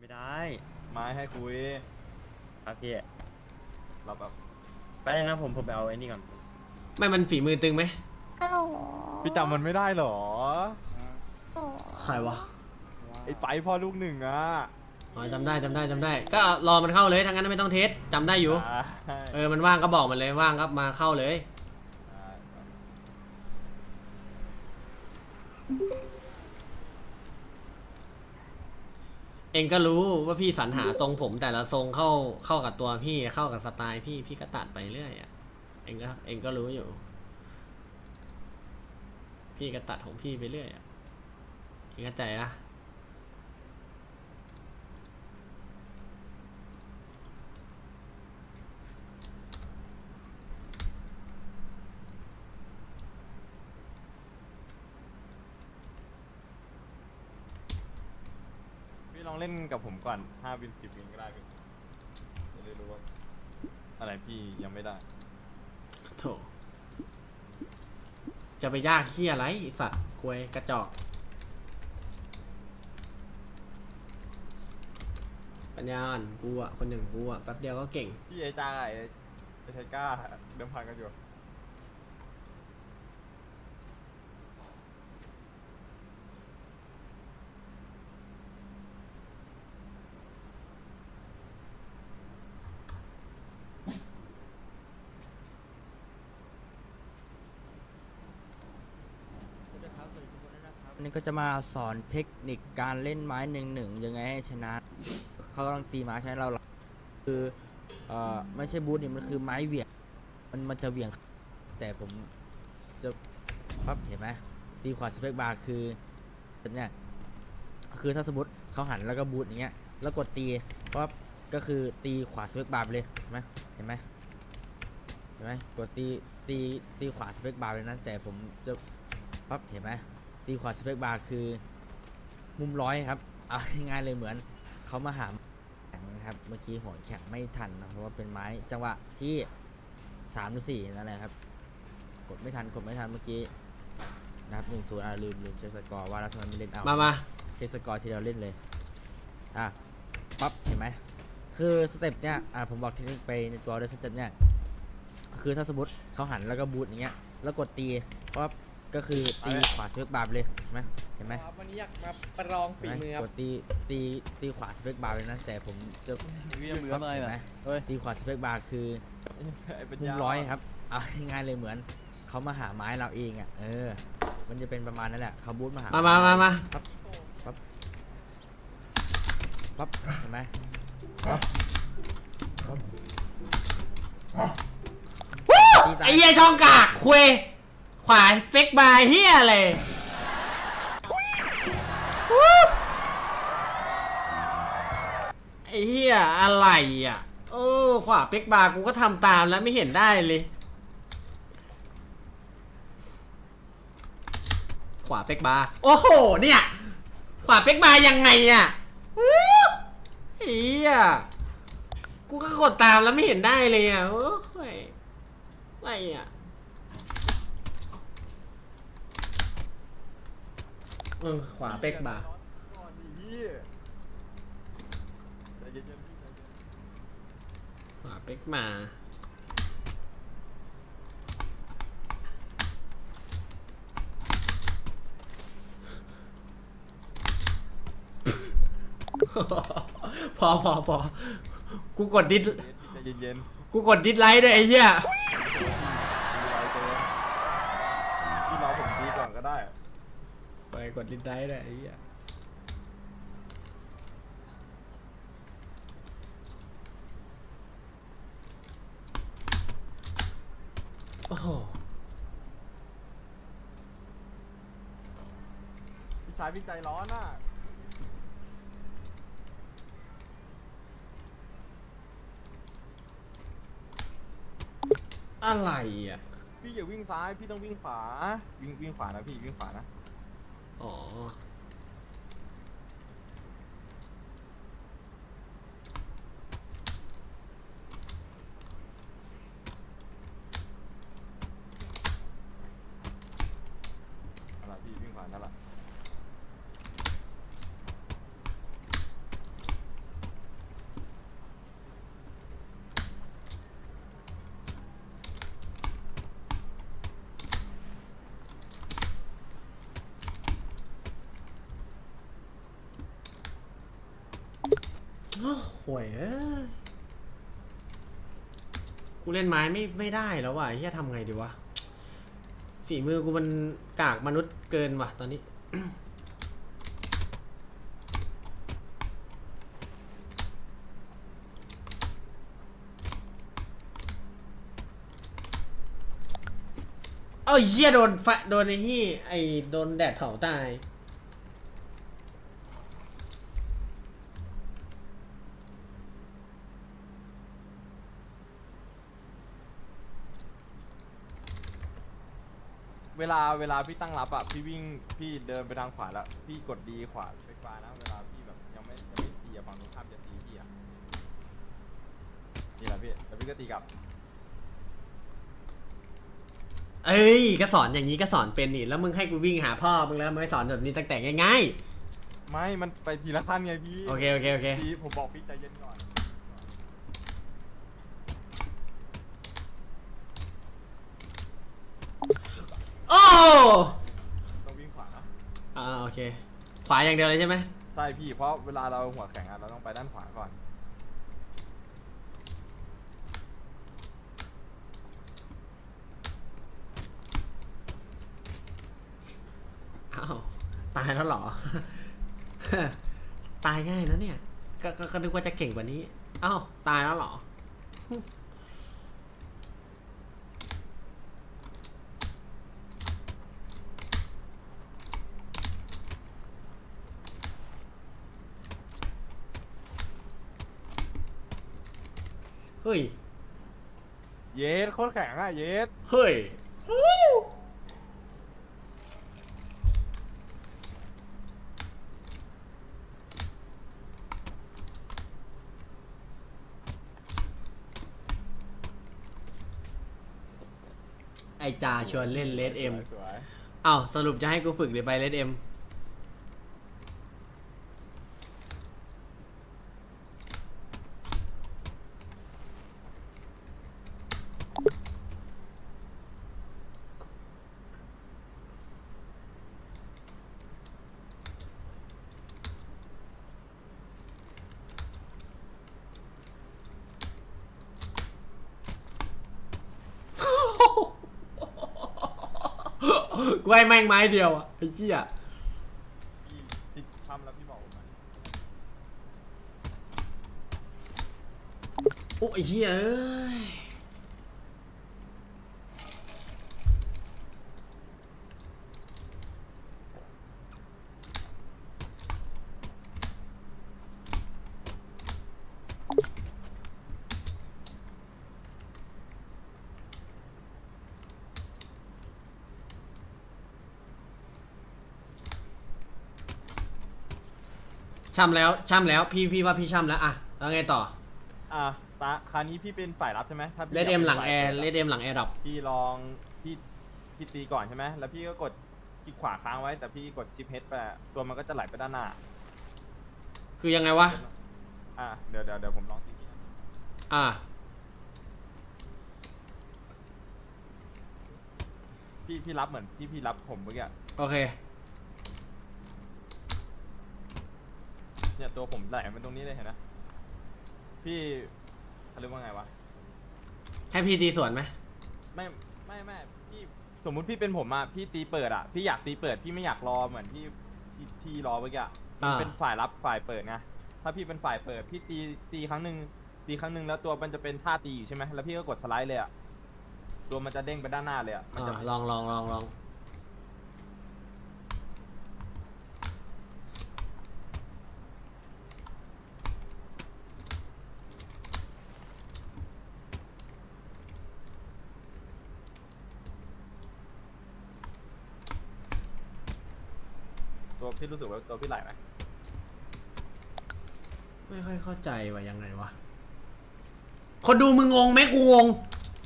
ไม่ได้ไม้ให้คุยครับพี่เราแบบไปนะผมผมไปเอาไอ้นี่ก่อนไม่มันฝีมือตึงไหมฮัลโหลพี่จำมันไม่ได้เหรอโอ้ใครวะไอ้ไปพ่อลูกหนึ่งอะอ๋อจำได้จำได้จำได้ ก็รอมันเข้าเลยทั้งนั้นไม่ต้องเทสจำได้อยู่ใช่เออมันว่างก็บอกมันเลยว่างก็มาเข้าเลย องก็รู้ว่าพี่สรรหาทรงผมแต่ละทรงเข้าเข้ากับตัวพี่เข้ากับสไตล์พี่พี่ก็ตัดไปเรื่อยอะเองก็เองก็รู้อยู่ พี่ก็ตัดของพี่ไปเรื่อยอะเองเข้าใจนะ เล่นกับผมก่อนห้าวินสิบวินก็ได้พี่จะได้รู้ว่าอะไรพี่ยังไม่ได้ โถจะไปยากขี้อะไรไอ้สัตว์ควยกระจอกปัญญาอ่อนกูอะคนอย่างกูอะแป๊บเดียวก็เก่ง พี่ไอ้จ้าไอ้ไอ้ไทก้าเดิมพันกันอยู่ วันนี้ก็จะมาสอนเทคนิคการเล่นไม้หนึ่งหนึ่งยังไงให้ชนะเขากำลังตีไม้ใช่ไหมเราคือเอ่อไม่ใช่บูทนี่มันคือไม้เหวี่ยงมันมันจะเหวี่ยง แต่ผมจะปั๊บเห็นไหมตีขวาสเปกบาร์คือเนี่ยคือถ้าสมมติเขาหันแล้วก็บูทอย่างเงี้ยแล้วกดตีปั๊บก็คือตีขวาสเปกบาร์ไปเลยเห็นไหมเห็นไหมเห็นไหมกดตีตีตีขวาสเปกบาร์เลยนะแต่ผมจะปั๊บเห็นไหม ตีขวาสเปกบาร์คือ มุมร้อยครับเอาง่ายๆเลยเหมือนเขามาหาแข็งนะครับ เมื่อกี้หัวแข็งไม่ทันนะเพราะว่าเป็นไม้จังหวะที่สามหรือสี่นั่นแหละครับ กดไม่ทันกดไม่ทันเมื่อกี้นะครับหนึ่งศูนย์อะลืมลืมเช็คสกอร์ว่าแล้วทำไมไม่เล่นเอามามาเช็คสกอร์ที่เราเล่นเลยอะปั๊บเห็นไหมคือสเต็ปเนี้ยอะผมบอกเทคนิคไปในตัวด้วยสเต็ปเนี้ยคือถ้าสมมติเขาหันแล้วก็บูทอย่างเงี้ยแล้วกดตีปั๊บ ก็คือตีขวาสเปกบาร์ไปเลยเห็นไหมเห็นไหมครับวันนี้อยากมาประลองฝีมือครับกดตีตีตีขวาสเปกบาร์เลยนะแต่ผมจะพี่ยังเหลือครับเห็นไหมตีขวาสเปกบาร์คือไอ้ปัญมุญามร้อยครับเอาง่ายๆเลยเหมือนเขามาหาไม้เราเองอะเออ มันจะเป็นประมาณนั้นแหละเขาบูทมาหามามามามาปั๊บเห็นไหมปั๊บปั๊บตีตาไอ้เหี้ยช่องกากควย ขวาเฟกบาร์เหี้ยอะไรวู้ไอ้เหี้ยอะไรอะ โอ้ขวาเฟกบาร์กูก็ทำตามแล้วไม่เห็นได้เลย ขวาเป็กบาร์โอ้โห เนี่ย ขวาเป็กบาร์ยังไงอะอู้เฮียกูก็กดตามแล้วไม่เห็นได้เลยอะโอ้ยอะไรอะ เออขวาเป็กบาร์ก่อนดิพี่ใจเย็นๆพี่ใจเย็นขวาเป็กมา พอพอพอกูกดดิสใจเย็นกูกดดิสไลค์ด้วยไอ้เหี้ย ไปกดดิสไลค์ด้วยไอ้เหี้ยโอ้โหพี่ชายพี่ใจร้อนอะอะไรอะ พี่อย่าวิ่งซ้าย พี่ต้องวิ่งขวา วิ่งวิ่งขวานะพี่วิ่งขวานะ อ๋อนั่นแหละพี่วิ่งขวานั่นแหละ โอ้ ห่วยเอ้ยกูเล่นไม้ไม่ไม่ได้แล้วว่ะเฮียทำไงดีวะฝีมือกูมันกากมนุษย์เกินว่ะตอนนี้ เอาเฮียโดนไฟโดนไอ้ที่ไอ้โดนแดดเผาตาย ลาเวลาพี่ตั้งรับอะพี่วิ่งพี่เดินไปทางขวาแล้ว พี่กดดีขวาไปขวานะเวลาพี่แบบยังไม่ยังไม่ตีอะฝั่งตรงข้ามจะตีพี่อะนี่แหละพี่แล้วพี่ก็ตีกลับเอ้ยก็สอนอย่างนี้ก็สอนเป็นนี่แล้วมึงให้กูวิ่งหาพ่อมึงแล้วมึงไม่สอนแบบนี้ตั้งแต่ง่ายไม่มันไปทีละขั้นไงพี่ๆโอเคโอเคโอเค พี่ผมบอกพี่ใจเย็นก่อน โอ้ ต้องวิ่งขวานะอ่าโอเค ขวาอย่างเดียวเลยใช่ไหมใช่พี่เพราะเวลาเราหัวแข็งอะเราต้องไปด้านขวาก่อน อ้าวตายแล้วเหรอ ตายง่ายนะเนี่ย ก็ก็ก็นึกว่าจะเก่งกว่านี้ อ้าวตายแล้วเหรอ ฮ้ย เยสโคตรแข็งอะเยสเฮ้ย ไอจ่าชวนเล่นเลดเอ็มสวยอ้าวสรุปจะให้กูฝึกหรือไปเลดเอ็ม กูให้แม่งไม้เดียวอะไอ้เชี่ยพี่พี่ทำแล้วพี่บอกผมนะโอ้ยเฮียเอ้ย ช่ำแล้วช่ำแล้วพี่พี่ว่าพี่ช่ำแล้วอะแล้วไงต่ออะตาคราวนี้พี่เป็นฝ่ายรับใช่ไหมถ้าพี่เลดเอ็มหลังแอร์ยากเลป็นดเอ็มหลังแอร์ดับพี่ลองพี่พี่ตีก่อนใช่ไหมแล้วพี่ก็กดคลิกขวาค้างไว้แต่พี่กดชิปเฮดไปตัวมันก็จะไหลไปด้านหน้าคือยังไงวะอะเดี๋ยวเดี๋ยวเดี๋ยวผมลองตีพี่นะอ่าพี่พี่รับเหมือนที่พี่รับผมเมื่อกี้อะโอเค เนี่ยตัวผมไหลมันตรงนี้เลยเห็นไหมพี่เขาเรียกว่าไงวะ ให้พี่ตีสวนไหมไม่ไม่ไม่พี่สมมุติพี่เป็นผมอะพี่ตีเปิดอะพี่อยากตีเปิดพี่ไม่อยากรอเหมือนที่ที่ที่รอเมื่อกี้อะอ่าเป็นฝ่ายรับฝ่ายเปิดไงถ้าพี่เป็นฝ่ายเปิด พี่ตีตีครั้งหนึ่งตีครั้งหนึ่งแล้วตัวมันจะเป็นท่าตีอยู่ใช่ไหมแล้วพี่ก็กดสไลด์เลยอะตัวมันจะเด้งไปด้านหน้าเลยอะมันจะอ่าลองลองลองลอง ตัวพี่รู้สึกว่าตัวพี่ไหลไหมไม่ค่อยเข้าใจว่ายังไงวะ คนดูมึงงงไหมกูงง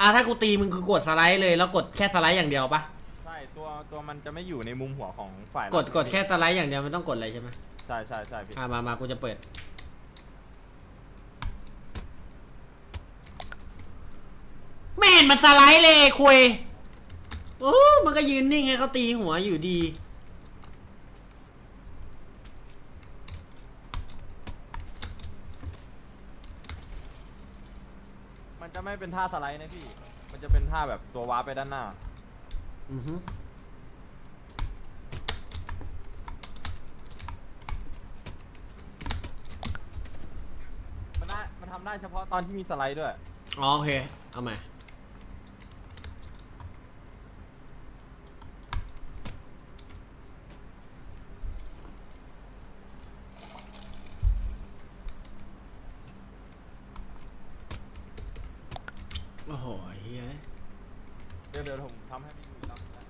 อ่าถ้ากูตีมึงคือกดสไลด์เลยแล้วกดแค่สไลด์อย่างเดียวปะใช่ตัวตัวมันจะไม่อยู่ในมุมหัวของฝ่ายรับกดกดแค่สไลด์อย่างเดียวไม่ต้องกดอะไรใช่ไหมใช่ใช่ใช่พี่อ่ามามากูจะเปิด ไม่เห็นมันสไลด์เลยคุยโอ้มันก็ยืนนิ่งให้เขาตีหัวอยู่ดี พ มันจะ ไม่เป็นท่าสไลด์นะพี่ มันจะเป็นท่าแบบตัววาร์ปไปด้านหน้า อือฮึมันได้มันทำได้เฉพาะตอนที่มีสไลด์ด้วย อ๋อโอเค เอาใหม่ โอ้โหเฮีย เดี๋ยวเดี๋ยวผมทำให้พี่ดูอีกรอบนะ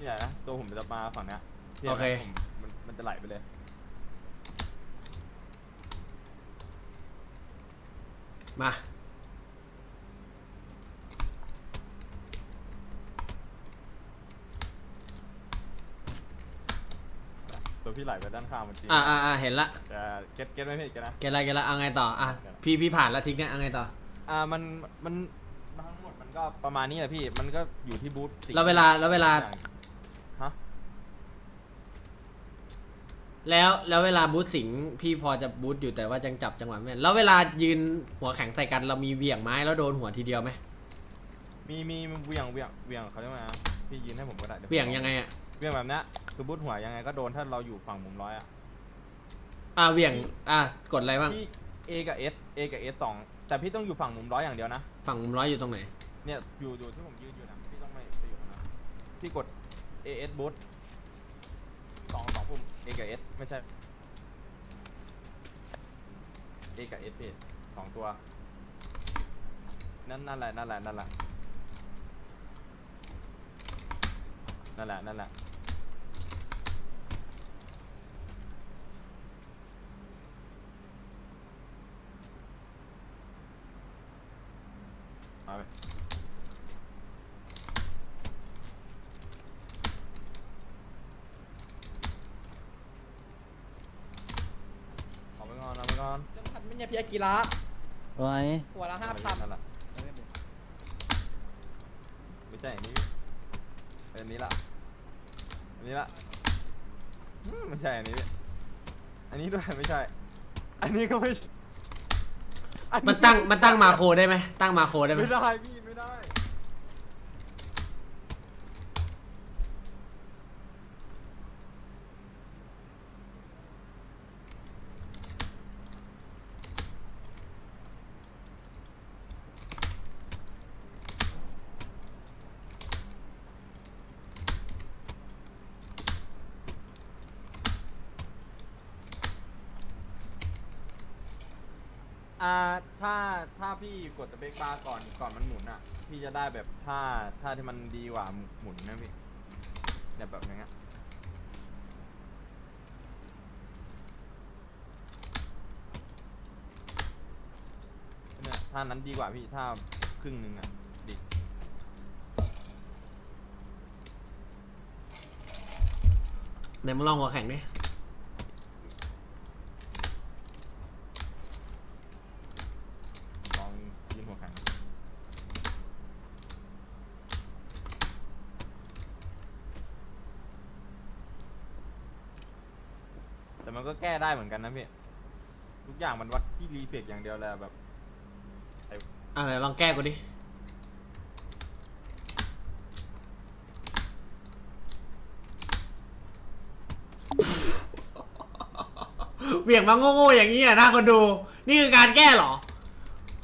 เนี่ยนะตัวผมจะมาฝั่งเนี้ยนี่ยโอเค ผมมันมันจะไหลไปเลยมา ตัวพี่ไหลไปด้านข้างมันจริงอ่าอ่าอ่าเห็นละแต่เก็ตเก็ตไหมพี่เก็ตนะ เกลละเกลละเอาไงต่ออะพี่พี่ผ่านแล้วทิ้งเนี่ยเอาไงต่อ อ่ามันมันทั้งหมดมันก็ประมาณนี้แหละพี่ มันก็อยู่ที่บูธสิ่งแล้วเวลาแล้วเวลา ฮะ แล้วแล้วเวลาบูทสิงพี่พอจะบูทอยู่แต่ว่ายังจับจังหวะไม่ได้แล้วเวลายืนหัวแข็งใส่กันเรามีเหวี่ยงไม้แล้วโดนหัวทีเดียวไหมมีมีเหวียงเหวียงเหวียงเขาเรียกว่าไงนะพี่ยืนให้ผมก็ได้ดี๋เหวี่ยงยังไงอะเหวียงแบบเนี้ยคือบูธหัวยังไงก็โดนถ้าเราอยู่ฝั่งมุมร้อยอะอ่าเหวี่ยงอะกดอะไรบ้างพี่ A กับ S A กับ S สองแต่พี่ต้องอยู่ฝั่งมุมร้อยอย่างเดียวนะฝั่งมุมร้อยอยู่ตรงไหนเนี่ยอยู่อยู่ที่ผมยืนอยู่นะพี่ต้องไม่ไปอยู่ตรงนะพี่กด A S บูธ พุ่ม A กับ S ไม่ใช่ A กับ S พี่สองตัว นั่นนั่นแหละนั่นแหละนั่นแหละนั่นแหละนั่นแหละเอาไปเอาไปก่อนเอาไปก่อน จะทำไม่ใช่พิยากีฬาไว้หัวละห้าเอาไปพันนั่นแหละไม่ใช่อันนี้เป็นอันนี้ละอันนี้ละอืมไม่ใช่อันนี้พี่อันนี้ด้วยไม่ใช่ อันนี้ก็ไม่ใช่อัมันตั้งมันตั้งมาโครได้ไหมตั้งมาโครได้ไหมไม่ได้พี่ไม่ได้ อ่าถ้าถ้า พี่กดสเปคบาร์ก่อนก่อนมันหมุนอะ พี่จะได้แบบท่าท่าที่มันดีกว่าหมุนนะพี่เนี่ยแบบอย่างเงี้ยเนี่ยท่านั้นดีกว่าพี่ท่าครึ่งหนึ่งอะดีไหนมึงลองหัวแข็งดิ ลองยืนหัวแข็งแต่มันก็แก้ ได้เหมือนกันนะพี่ ทุกอย่างมันวัดที่รีเฟกอย่างเดียวแหละแบบ อะไหนลองแก้กูดิ เหวี่ยงมาโง่ๆอย่างนี้อะนะคนดู นี่คือการแก้เหรอ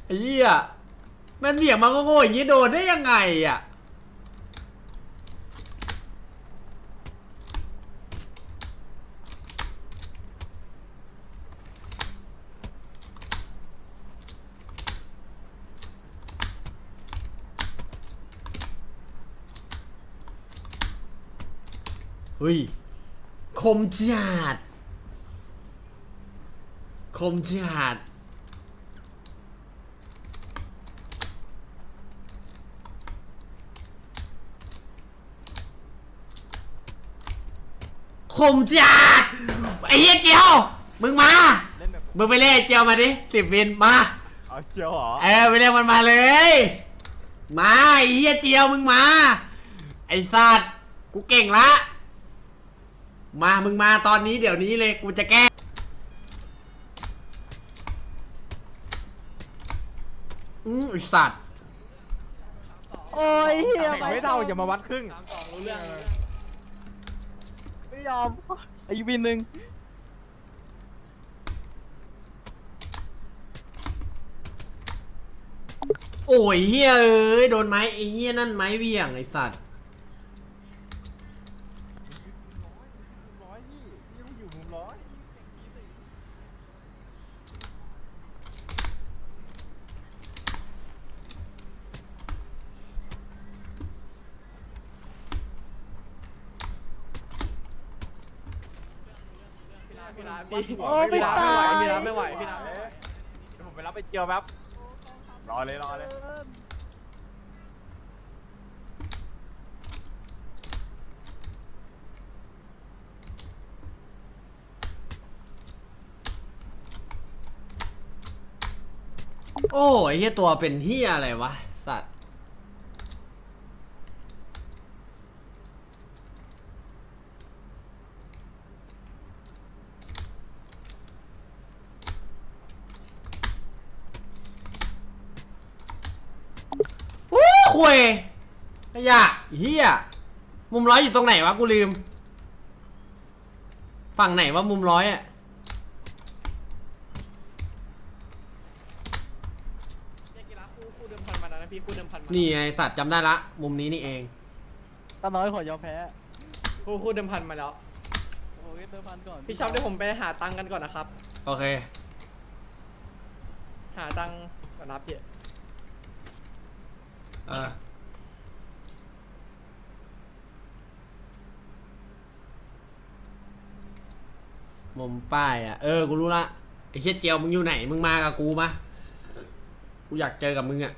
ไอ้เหี้ยมันเหวี่ยงมาโง่ๆอย่างนี้โดนได้ยังไงอะ เฮ้ย คมจัดคมจัดคมจัดไอ้เหี้ยเจียว มึงมา เล่นแบบมึงไปเล่นไอ้เจียวมาดิสิบวิน มา เอาเจียวเหรอเออไปเรียกมันมาเลย มาไอ้เหี้ยเจียวมึงมา ไอ้สัตว์กูเก่งละ มามึงมาตอนนี้เดี๋ยวนี้เลยกูจะแก้อือสัตว์โอ้ยเฮียไม่เท่าอย่ามาวัดครึ่งไม่ยอมไอ้วินหนึ่งโอ้ยเฮียเอ้ยโดนไม้ไอ้เฮียนั่นไม้เหวี่ยงไอ้สัตว์ ร้อยพี่ร้านพี่โอ้ไม่พี่ร้านตายไม่ไหวพี่ร้านไม่ไหวพี่ร้านไม่ไหวเดี๋ยวผมไปรับไปเจียวแป๊บรอเลยรอเลย โอ้ยเฮี้ยตัวเป็นเฮี้ยอะไรวะ สัตว์วู้ควยขยะเฮี้ย มุมร้อยอยู่ตรงไหนวะ กูลืม ฝั่งไหนวะมุมร้อยอะ เนี่ยกีฬา คู่คู่เดิมพันมาแล้วนะพี่คู่เดิมพันมานี่ไงสัตว์จำได้ละ มุมนี้นี่เอง ตาน้อยขอยอมแพ้คู่คู่เดิมพันมาแล้ว โอ้ยเติมพันก่อนพี่ชอบเดี๋ยวผมไปหาตังค์กันก่อนนะครับ โอเค หาตังค์ก่อนนะครับพี่เออมุมป้ายอะ เออ กูรู้ละไอ้เชี่ยเจียวมึงอยู่ไหน มึงมากับกูมา กูอยากเจอกับมึงอะ